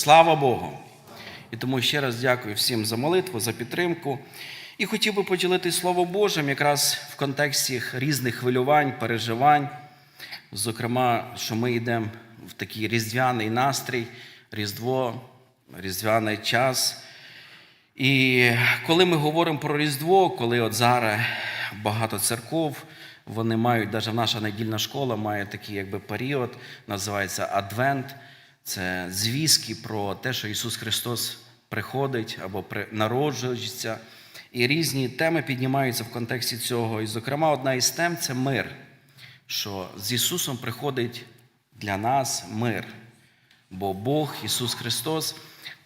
Слава Богу! І тому ще раз дякую всім за молитву, за підтримку. І хотів би поділитися Словом Божим якраз в контексті різних хвилювань, переживань. Зокрема, що ми йдемо в такий різдвяний настрій, Різдво, різдвяний час. І коли ми говоримо про Різдво, коли от зараз багато церков, вони мають, навіть наша недільна школа має такий якби період, називається Адвент. Це звістки про те, що Ісус Христос приходить або народжується. І різні теми піднімаються в контексті цього. І, зокрема, одна із тем це мир, що з Ісусом приходить для нас мир. Бо Бог, Ісус Христос,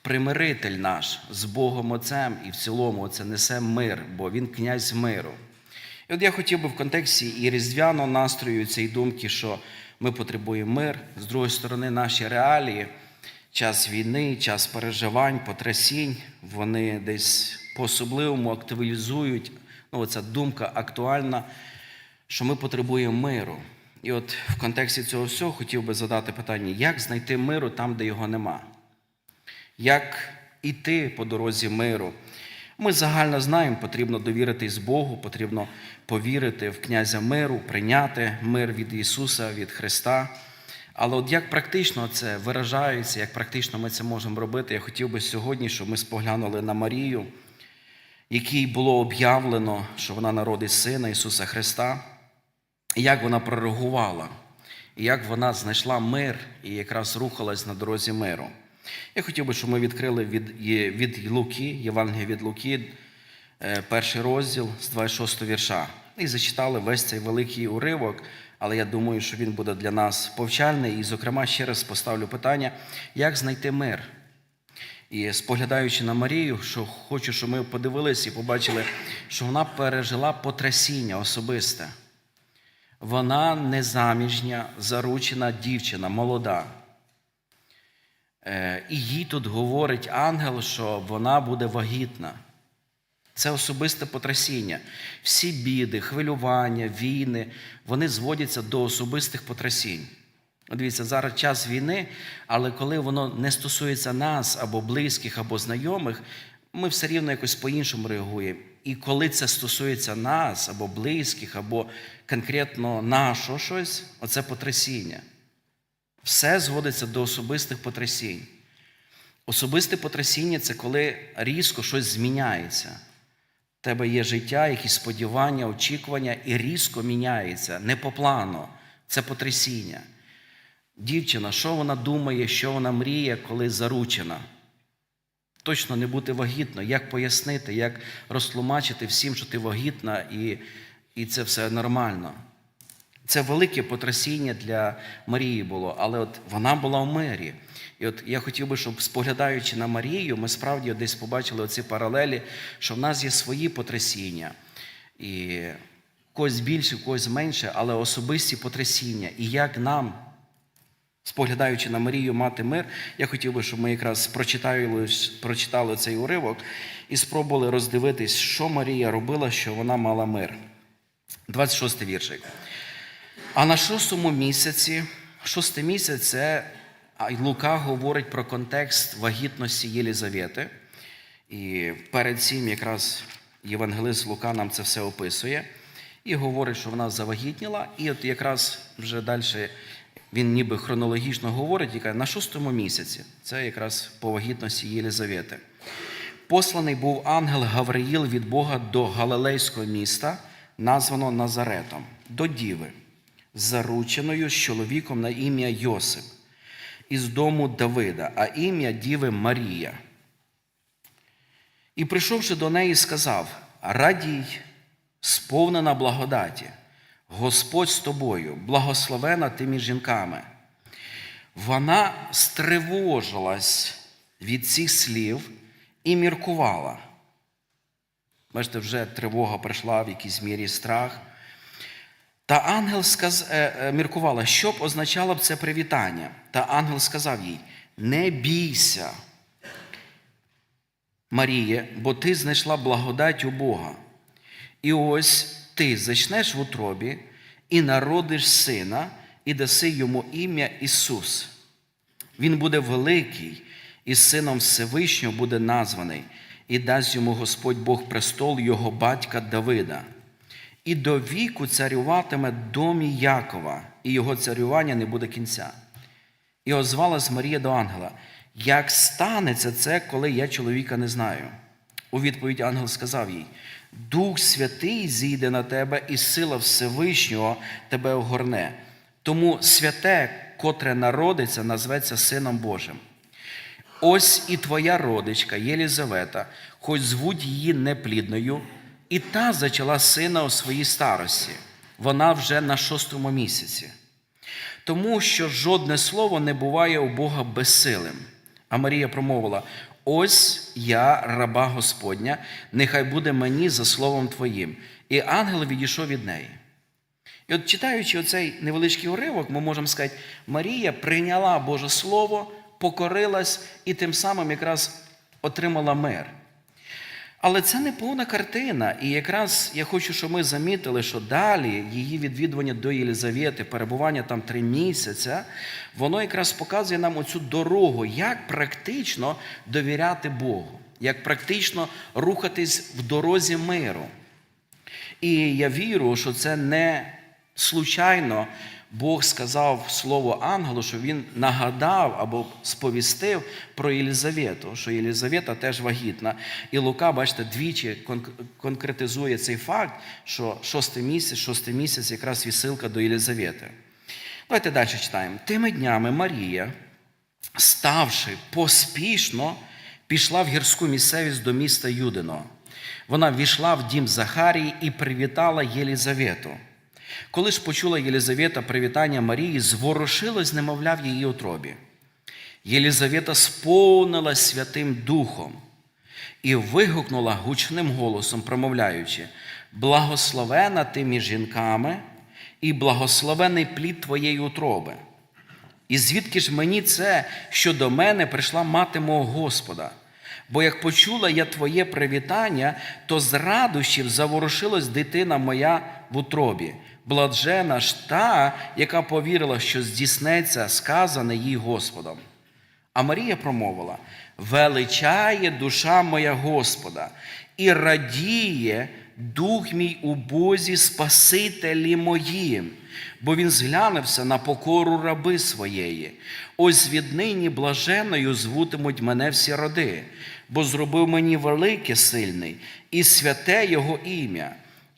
примиритель наш з Богом Отцем і в цілому це несе мир, бо Він князь миру. І от я хотів би в контексті і різдвяного настрою цієї думки, що ми потребуємо мир, з другої сторони, наші реалії, час війни, час переживань, потрясінь, вони десь по-особливому активізують. Ну, ця думка актуальна, що ми потребуємо миру. І от в контексті цього всього хотів би задати питання, як знайти миру там, де його нема? Як іти по дорозі миру? Ми загально знаємо, потрібно довіритись Богу, потрібно повірити в князя миру, прийняти мир від Ісуса, від Христа. Але от як практично це виражається, як практично ми це можемо робити, я хотів би сьогодні, щоб ми споглянули на Марію, якій було об'явлено, що вона народить Сина Ісуса Христа, і як вона прореагувала, і як вона знайшла мир і якраз рухалась на дорозі миру. Я хотів би, щоб ми відкрили від, від Луки, Євангелія від Луки, е, перший розділ з 26 вірша. І зачитали весь цей великий уривок, але я думаю, що він буде для нас повчальний. І, зокрема, ще раз поставлю питання, як знайти мир. І споглядаючи на Марію, що хочу, щоб ми подивилися і побачили, що вона пережила потрясіння особисте. Вона незаміжня, заручена дівчина, молода. Е, І їй тут говорить ангел, що вона буде вагітна. Це особисте потрясіння. Всі біди, хвилювання, війни, вони зводяться до особистих потрясінь. Дивіться, зараз час війни, але коли воно не стосується нас або близьких, або знайомих, ми все рівно якось по-іншому реагуємо. І коли це стосується нас або близьких, або конкретно нашого щось, оце потрясіння. Все зводиться до особистих потрясінь. Особисте потрясіння це коли різко щось зміняється. У тебе є життя, якісь сподівання, очікування, і різко міняється, не по плану. Це потрясіння. Дівчина, що вона думає, що вона мріє, коли заручена? Точно не бути вагітною. Як пояснити, як розтлумачити всім, що ти вагітна, і, і це все нормально. Це велике потрясіння для Марії було, але от вона була в мирі. І от я хотів би, щоб споглядаючи на Марію, ми справді десь побачили оці паралелі, що в нас є свої потрясіння. І когось більше, когось менше, але особисті потрясіння. І як нам, споглядаючи на Марію, мати мир, я хотів би, щоб ми якраз прочитали, прочитали цей уривок і спробували роздивитись, що Марія робила, що вона мала мир. 26 віршик. А на шостому місяці, шостий місяць це Лука говорить про контекст вагітності Єлізавети. І перед цим якраз Євангелист Лука нам це все описує і говорить, що вона завагітніла. І от якраз вже далі він ніби хронологічно говорить, і каже, на шостому місяці це якраз по вагітності Єлізавети. Посланий був ангел Гавриїл від Бога до Галилейського міста, названо Назаретом, до Діви, зарученою з чоловіком на ім'я Йосип, із дому Давида, а ім'я Діви Марія. І прийшовши до неї, сказав: Радій, сповнена благодаті, Господь з тобою, благословена ти між жінками. Вона стривожилась від цих слів і міркувала. Бачите, вже тривога прийшла в якійсь мірі страх. Та ангел сказ... е, е, міркувала, що б означало б це привітання. Та ангел сказав їй: Не бійся, Маріє, бо ти знайшла благодать у Бога. І ось ти зачнеш в утробі і народиш сина, і даси йому ім'я Ісус. Він буде великий і сином Всевишнього буде названий, і дасть йому Господь Бог престол його батька Давида. І до віку царюватиме домі Якова, і його царювання не буде кінця. І озвалась Марія до ангела: Як станеться це, коли я чоловіка не знаю? У відповідь ангел сказав їй: Дух Святий зійде на тебе, і сила Всевишнього тебе огорне. Тому святе, котре народиться, назветься Сином Божим. Ось і твоя родичка Єлізавета, хоч звуть її неплідною, і та зачала сина у своїй старості. Вона вже на шостому місяці. Тому що жодне слово не буває у Бога безсилим. А Марія промовила: Ось я, раба Господня, нехай буде мені за словом Твоїм. І ангел відійшов від неї. І от читаючи оцей невеличкий уривок, ми можемо сказати, Марія прийняла Боже Слово, покорилась і тим самим якраз отримала мир. Але це не повна картина. І якраз я хочу, щоб ми замітили, що далі її відвідування до Єлизавети, перебування там три місяці, воно якраз показує нам оцю дорогу, як практично довіряти Богу, як практично рухатись в дорозі миру. І я вірю, що це не случайно Бог сказав слово ангелу, що він нагадав або сповістив про Єлизавету, що Єлизавета теж вагітна. І Лука, бачите, двічі конкретизує цей факт, що шостий місяць, шостий місяць якраз вісилка до Єлизавети. Давайте далі читаємо. Тими днями Марія, ставши поспішно, пішла в гірську місцевість до міста Юдиного. Вона війшла в дім Захарії і привітала Єлізавету. Коли ж почула Єлизавета привітання Марії, зворушилось немовля в її утробі. Єлизавета сповнилась Святим Духом і вигукнула гучним голосом, промовляючи: Благословена ти між жінками, і благословений плід твоєї утроби. І звідки ж мені це, що до мене прийшла мати мого Господа? Бо як почула я твоє привітання, то з радощів заворушилась дитина моя в утробі. Блажена ж та, яка повірила, що здійснеться сказане їй Господом. А Марія промовила: величає душа моя Господа, і радіє дух мій у Бозі Спасителі моїм, бо він зглянувся на покору раби своєї. Ось віднині блаженною звутимуть мене всі роди, бо зробив мені велике сильний і святе Його ім'я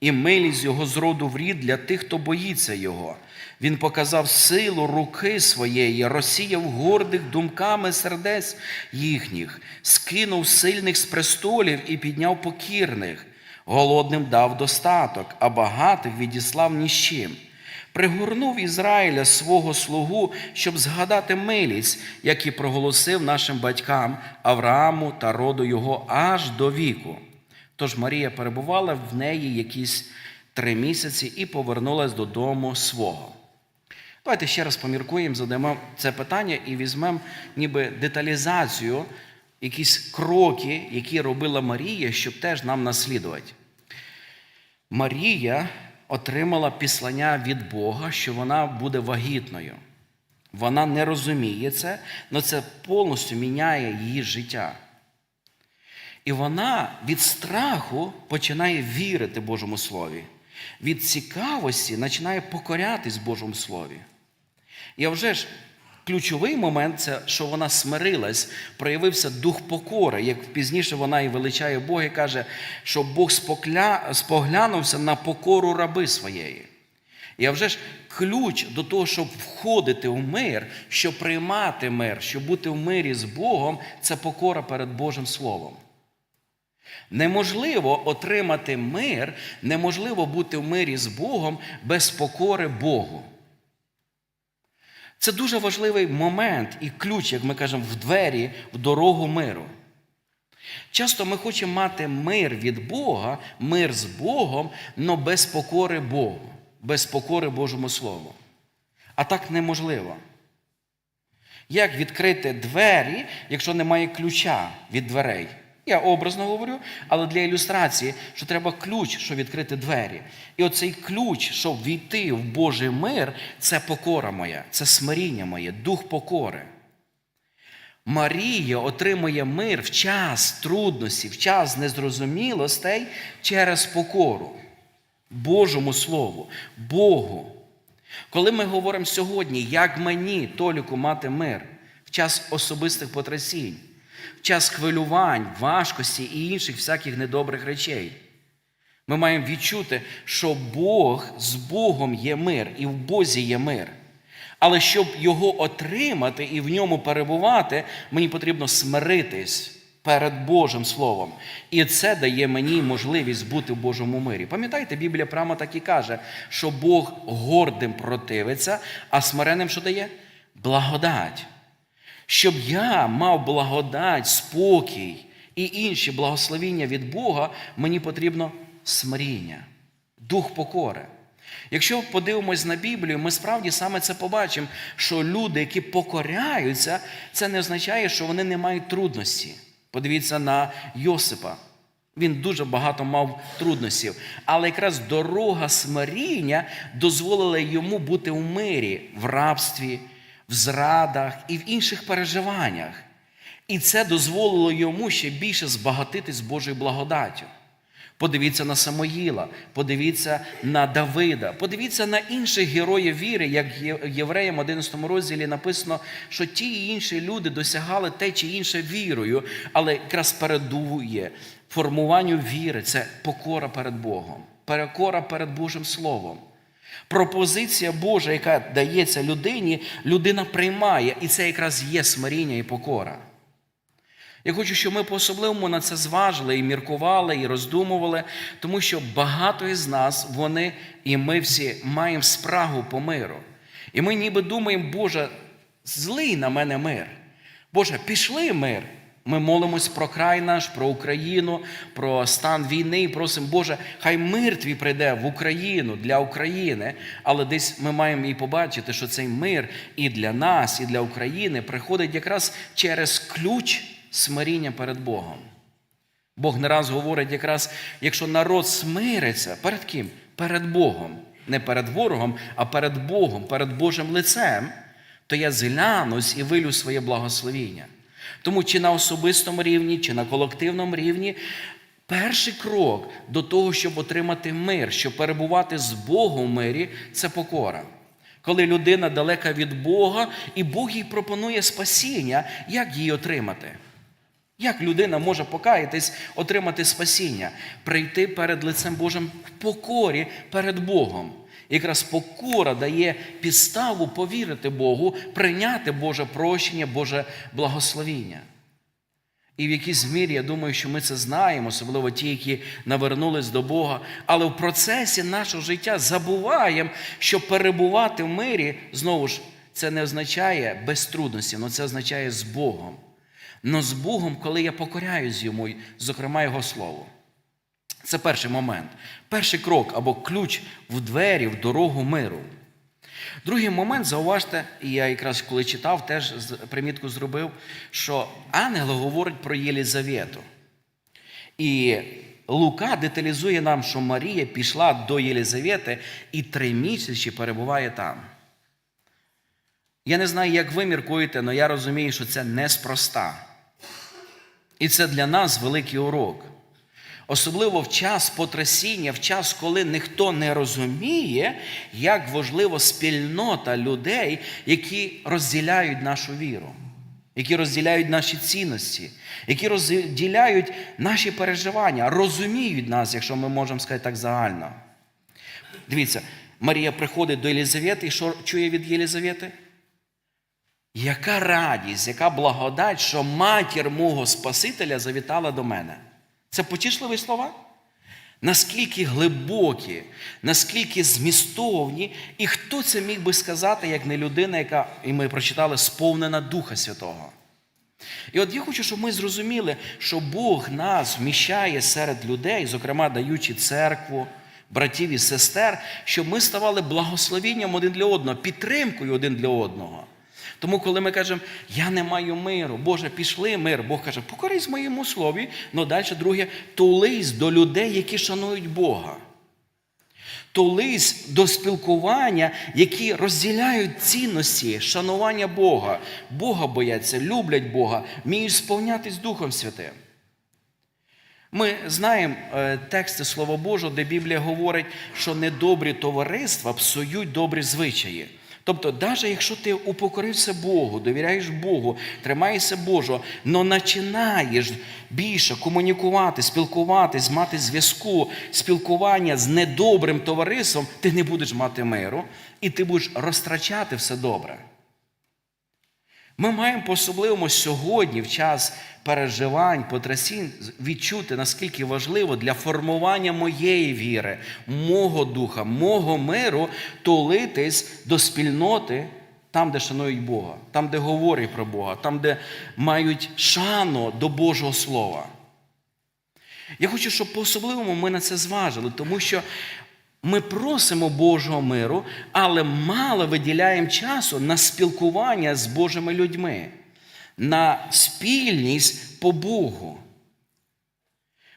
і милість його з роду в рід для тих, хто боїться його. Він показав силу руки своєї, розсіяв гордих думками сердець їхніх, скинув сильних з престолів і підняв покірних. Голодним дав достаток, а багатих відіслав ні з чим. Пригорнув Ізраїля свого слугу, щоб згадати милість, як і проголосив нашим батькам Аврааму та роду його аж до віку. Тож Марія перебувала в неї якісь три місяці і повернулась додому свого. Давайте ще раз поміркуємо, задамо це питання і візьмемо ніби деталізацію, якісь кроки, які робила Марія, щоб теж нам наслідувати. Марія отримала післання від Бога, що вона буде вагітною. Вона не розуміє це, але це повністю міняє її життя. І вона від страху починає вірити Божому Слові. Від цікавості починає покорятись Божому Слові. І вже ж ключовий момент це, що вона смирилась, проявився дух покори, як пізніше вона і величає Бога і каже, що Бог спокля... споглянувся на покору раби своєї. І вже ж ключ до того, щоб входити в мир, щоб приймати мир, щоб бути в мирі з Богом, це покора перед Божим Словом. Неможливо отримати мир, неможливо бути в мирі з Богом без покори Богу. Це дуже важливий момент і ключ, як ми кажемо, в двері, в дорогу миру. Часто ми хочемо мати мир від Бога, мир з Богом, але без покори Богу, без покори Божому Слову. А так неможливо. Як відкрити двері, якщо немає ключа від дверей? Я образно говорю, але для ілюстрації, що треба ключ, щоб відкрити двері. І оцей ключ, щоб війти в Божий мир, це покора моя, це смиріння моє, дух покори. Марія отримує мир в час трудності, в час незрозумілостей через покору Божому Слову, Богу. Коли ми говоримо сьогодні, як мені, Толіку, мати мир в час особистих потрясінь, в час хвилювань, важкості і інших всяких недобрих речей, ми маємо відчути, що Бог з Богом є мир, і в Бозі є мир. Але щоб його отримати і в ньому перебувати, мені потрібно смиритись перед Божим Словом. І це дає мені можливість бути в Божому мирі. Пам'ятаєте, Біблія прямо так і каже, що Бог гордим противиться, а смиренним що дає? Благодать. Щоб я мав благодать, спокій і інші благословіння від Бога, мені потрібно смиріння, дух покори. Якщо подивимось на Біблію, ми справді саме це побачимо, що люди, які покоряються, це не означає, що вони не мають трудності. Подивіться на Йосипа. Він дуже багато мав труднощів. Але якраз дорога смиріння дозволила йому бути в мирі, в рабстві, в зрадах і в інших переживаннях. І це дозволило йому ще більше збагатитись Божою благодаттю. Подивіться на Самоїла, подивіться на Давида, подивіться на інших героїв віри, як Євреям 11 розділі написано, що ті і інші люди досягали те чи інше вірою, але якраз передує формуванню віри це покора перед Богом, перекора перед Божим Словом. Пропозиція Божа, яка дається людині, людина приймає, і це якраз є смиріння і покора. Я хочу, щоб ми по-особливому на це зважили і міркували, і роздумували, тому що багато із нас, вони і ми всі маємо спрагу по миру. І ми ніби думаємо, Боже, злий на мене мир. Боже, пішли мир. Ми молимось про край наш, про Україну, про стан війни і просимо, Боже, хай мир твій прийде в Україну для України. Але десь ми маємо і побачити, що цей мир і для нас, і для України приходить якраз через ключ смиріння перед Богом. Бог не раз говорить, якраз, якщо народ смириться, перед ким? Перед Богом. Не перед ворогом, а перед Богом, перед Божим лицем, то я зглянусь і вилю своє благословіння. Тому чи на особистому рівні, чи на колективному рівні, перший крок до того, щоб отримати мир, щоб перебувати з Богом в мирі, це покора. Коли людина далека від Бога, і Бог їй пропонує спасіння, як її отримати? Як людина може покаятись, отримати спасіння, прийти перед лицем Божим в покорі перед Богом? Якраз покора дає підставу повірити Богу, прийняти Боже прощення, Боже благословіння. І в якійсь мірі, я думаю, що ми це знаємо, особливо ті, які навернулись до Бога. Але в процесі нашого життя забуваємо, що перебувати в мирі, знову ж, це не означає без трудностей, але це означає з Богом. Но з Богом, коли я покоряюсь йому, зокрема Його Слову. Це перший момент. Перший крок або ключ в двері, в дорогу миру. Другий момент, зауважте, і я якраз коли читав, теж примітку зробив, що ангел говорить про Єлізавету. І Лука деталізує нам, що Марія пішла до Єлізавети і три місяці перебуває там. Я не знаю, як ви міркуєте, але я розумію, що це неспроста. І це для нас великий урок. Особливо в час потрясіння, в час, коли ніхто не розуміє, як важлива спільнота людей, які розділяють нашу віру, які розділяють наші цінності, які розділяють наші переживання, розуміють нас, якщо ми можемо сказати так загально. Дивіться, Марія приходить до Єлізавети і що чує від Єлізавети? Яка радість, яка благодать, що матір мого Спасителя завітала до мене. Це потішливі слова? Наскільки глибокі, наскільки змістовні, і хто це міг би сказати, як не людина, яка, і ми прочитали, сповнена Духа Святого. І от я хочу, щоб ми зрозуміли, що Бог нас вміщає серед людей, зокрема даючи церкву, братів і сестер, щоб ми ставали благословенням один для одного, підтримкою один для одного. Тому, коли ми кажемо, я не маю миру, Боже, пішли мир, Бог каже, покорись моєму слові, але далі друге, тулись до людей, які шанують Бога. тулись до спілкування, які розділяють цінності, шанування Бога. Бога бояться, люблять Бога, вміють сповнятись Духом Святим. Ми знаємо е, тексти Слова Божого, де Біблія говорить, що недобрі товариства псують добрі звичаї. Тобто, навіть якщо ти упокорився Богу, довіряєш Богу, тримаєшся Божого, але починаєш більше комунікувати, спілкуватись, мати зв'язку, спілкування з недобрим товариством, ти не будеш мати миру і ти будеш розтрачати все добре. Ми маємо по-особливому сьогодні, в час переживань, потрясінь, відчути, наскільки важливо для формування моєї віри, мого духа, мого миру тулитись до спільноти там, де шанують Бога, там, де говорять про Бога, там, де мають шану до Божого Слова. Я хочу, щоб по-особливому ми на це зважили, тому що ми просимо Божого миру, але мало виділяємо часу на спілкування з Божими людьми, на спільність по Богу.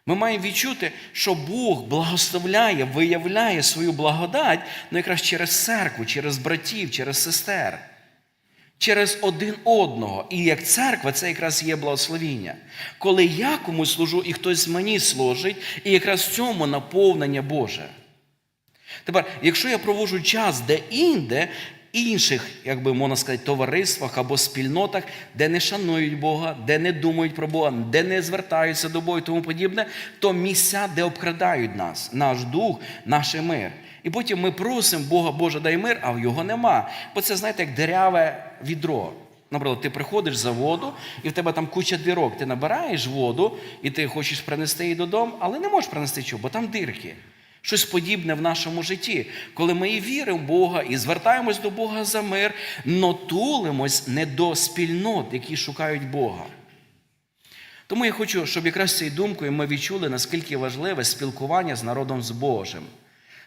Ми маємо відчути, що Бог благословляє, виявляє свою благодать ну, якраз через церкву, через братів, через сестер, через один одного. І як церква, це якраз є благословіння. Коли я комусь служу і хтось мені служить, і якраз в цьому наповнення Боже. Тепер, якщо я проводжу час де-інде, інших, як би можна сказати, товариствах або спільнотах, де не шанують Бога, де не думають про Бога, де не звертаються до Бога і тому подібне, то місця, де обкрадають нас, наш дух, наш мир. І потім ми просимо Бога, Боже, дай мир, а в його нема. Бо це, знаєте, як деряве відро. Наприклад, ти приходиш за воду, і в тебе там куча дірок. Ти набираєш воду, і ти хочеш принести її додому, але не можеш принести чого, бо там дирки. Щось подібне в нашому житті, коли ми і віримо в Бога, і звертаємось до Бога за мир, но тулимось не до спільнот, які шукають Бога. Тому я хочу, щоб якраз цією думкою ми відчули, наскільки важливе спілкування з народом з Божим.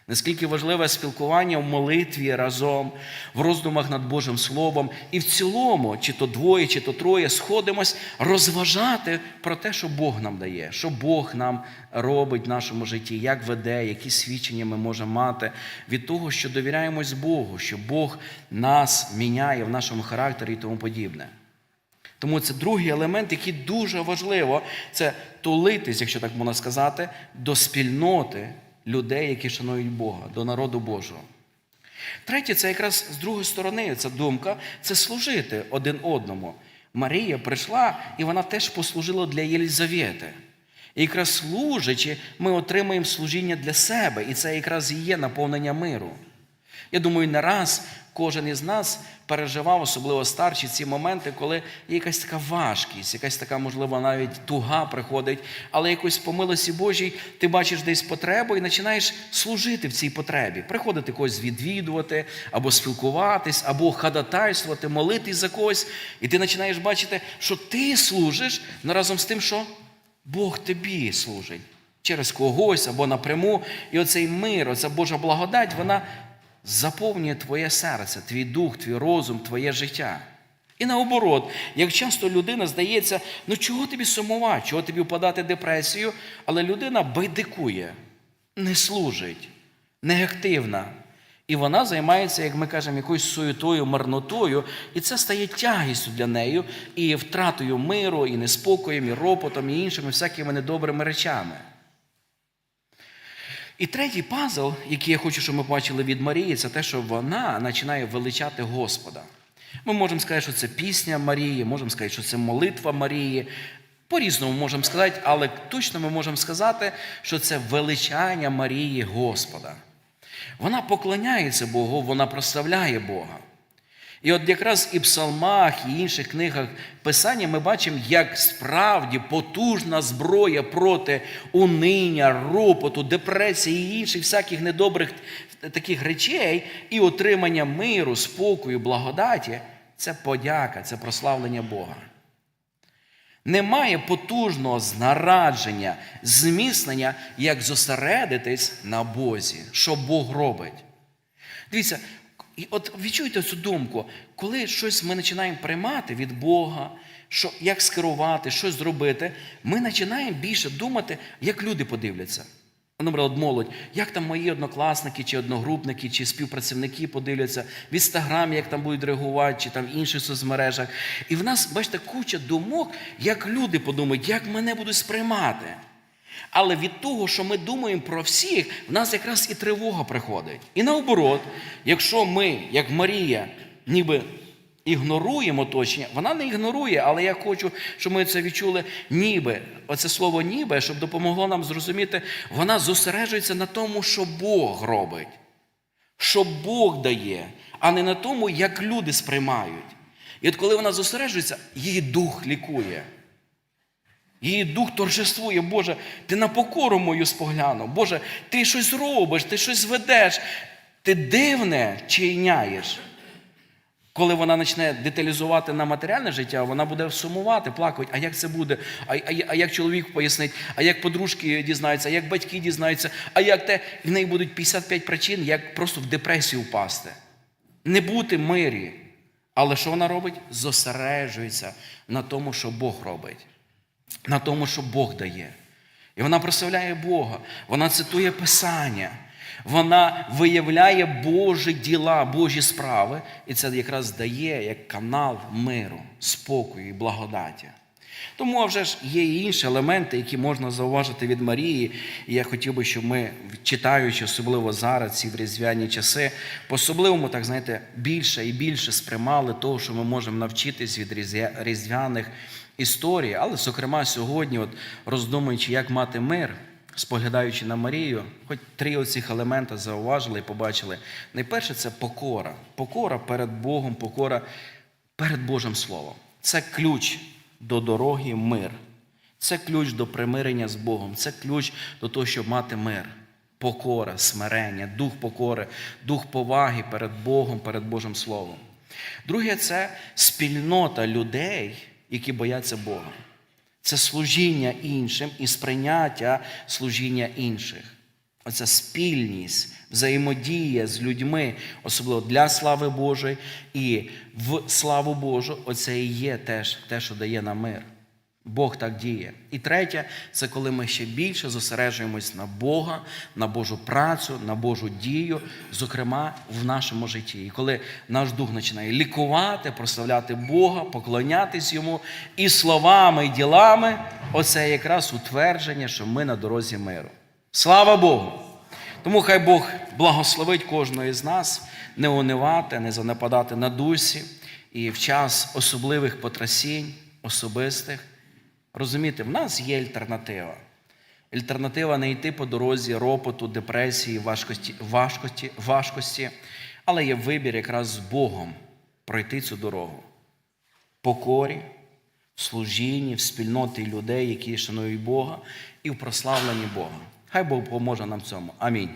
Наскільки важливе спілкування в молитві разом, в роздумах над Божим Словом, і в цілому, чи то двоє, чи то троє, сходимось розважати про те, що Бог нам дає, що Бог нам робить в нашому житті, як веде, які свідчення ми можемо мати від того, що довіряємось Богу, що Бог нас міняє в нашому характері і тому подібне. Тому це другий елемент, який дуже важливо, це тулитись, якщо так можна сказати, до спільноти людей, які шанують Бога, до народу Божого. Третє, це якраз з другої сторони, ця думка це служити один одному. Марія прийшла і вона теж послужила для Єлізавети. І якраз служачи, ми отримаємо служіння для себе, і це якраз і є наповнення миру. Я думаю, не раз кожен із нас переживав, особливо старші, ці моменти, коли є якась така важкість, якась така, можливо, навіть туга приходить, але якось по милості Божій ти бачиш десь потребу і починаєш служити в цій потребі, приходити когось відвідувати, або спілкуватись, або ходатайствувати, молитись за когось. І ти починаєш бачити, що ти служиш но разом з тим, що Бог тобі служить. Через когось або напряму. І оцей мир, оця Божа благодать, вона заповнює твоє серце, твій дух, твій розум, твоє життя. І наоборот, як часто людина здається, ну чого тобі сумувати, чого тобі впадати в депресію, але людина байдикує, не служить, неактивна. І вона займається, як ми кажемо, якоюсь суєтою, марнотою, і це стає тягістю для неї, і втратою миру, і неспокоєм, і ропотом, і іншими всякими недобрими речами. І третій пазл, який я хочу, щоб ми бачили від Марії, це те, що вона починає величати Господа. Ми можемо сказати, що це пісня Марії, можемо сказати, що це молитва Марії. По-різному можемо сказати, але точно ми можемо сказати, що це величання Марії Господа. Вона поклоняється Богу, вона прославляє Бога. І от якраз і в псалмах, і інших книгах Писання ми бачимо, як справді потужна зброя проти униння, ропоту, депресії і інших всяких недобрих таких речей, і отримання миру, спокою, благодаті це подяка, це прославлення Бога. Немає потужного знарадження, зміцнення, як зосередитись на Бозі, що Бог робить. Дивіться, і от відчуйте цю думку, коли щось ми починаємо приймати від Бога, що, як скерувати, щось зробити, ми починаємо більше думати, як люди подивляться. Наприклад, молодь, як там мої однокласники, чи одногрупники, чи співпрацівники подивляться в інстаграмі, як там будуть реагувати, чи там в інших соцмережах. І в нас, бачите, куча думок, як люди подумають, як мене будуть сприймати. Але від того, що ми думаємо про всіх, в нас якраз і тривога приходить. І наоборот, якщо ми, як Марія, ніби ігноруємо оточення, вона не ігнорує, але я хочу, щоб ми це відчули ніби. Оце слово ніби, щоб допомогло нам зрозуміти, вона зосереджується на тому, що Бог робить, що Бог дає, а не на тому, як люди сприймають. І от коли вона зосереджується, її дух лікує. Її дух торжествує, Боже, ти на покору мою споглянув. Боже, ти щось робиш, ти щось ведеш, ти дивне чиняєш. Коли вона почне деталізувати на матеріальне життя, вона буде сумувати, плакати. А як це буде? А, а, а як чоловік пояснить, а як подружки дізнаються, а як батьки дізнаються, а як те, в неї будуть 55 причин, як просто в депресію впасти. Не бути мирі. Але що вона робить? Зосереджується на тому, що Бог робить на тому, що Бог дає. І вона прославляє Бога, вона цитує Писання, вона виявляє Божі діла, Божі справи, і це якраз дає як канал миру, спокою і благодаті. Тому вже ж є і інші елементи, які можна зауважити від Марії. І я хотів би, щоб ми, читаючи, особливо зараз, ці в різдвяні часи, по-особливому, так знаєте, більше і більше сприймали того, що ми можемо навчитись від різдвя- різдвяних історій. Але, зокрема, сьогодні, от, роздумуючи, як мати мир, споглядаючи на Марію, хоч три оцих елемента зауважили і побачили. Найперше це покора. Покора перед Богом, покора перед Божим Словом. Це ключ до дороги мир. Це ключ до примирення з Богом. Це ключ до того, щоб мати мир. Покора, смирення, дух покори, дух поваги перед Богом, перед Божим Словом. Друге, це спільнота людей, які бояться Бога. Це служіння іншим і сприйняття служіння інших. Оця спільність, взаємодія з людьми, особливо для слави Божої і в славу Божу, оце і є теж те, що дає нам мир. Бог так діє. І третє, це коли ми ще більше зосереджуємось на Бога, на Божу працю, на Божу дію, зокрема в нашому житті. І коли наш дух починає лікувати, прославляти Бога, поклонятись йому і словами, і ділами, оце якраз утвердження, що ми на дорозі миру. Слава Богу! Тому хай Бог благословить кожного з нас, не унивати, не занепадати на дусі і в час особливих потрясінь, особистих. Розумієте, в нас є альтернатива. Альтернатива не йти по дорозі ропоту, депресії, важкості, важкості, важкості, але є вибір якраз з Богом пройти цю дорогу. Покорі, в служінні, в спільноті людей, які шанують Бога, і в прославленні Бога. Хай Бог поможе нам в цьому. Амінь.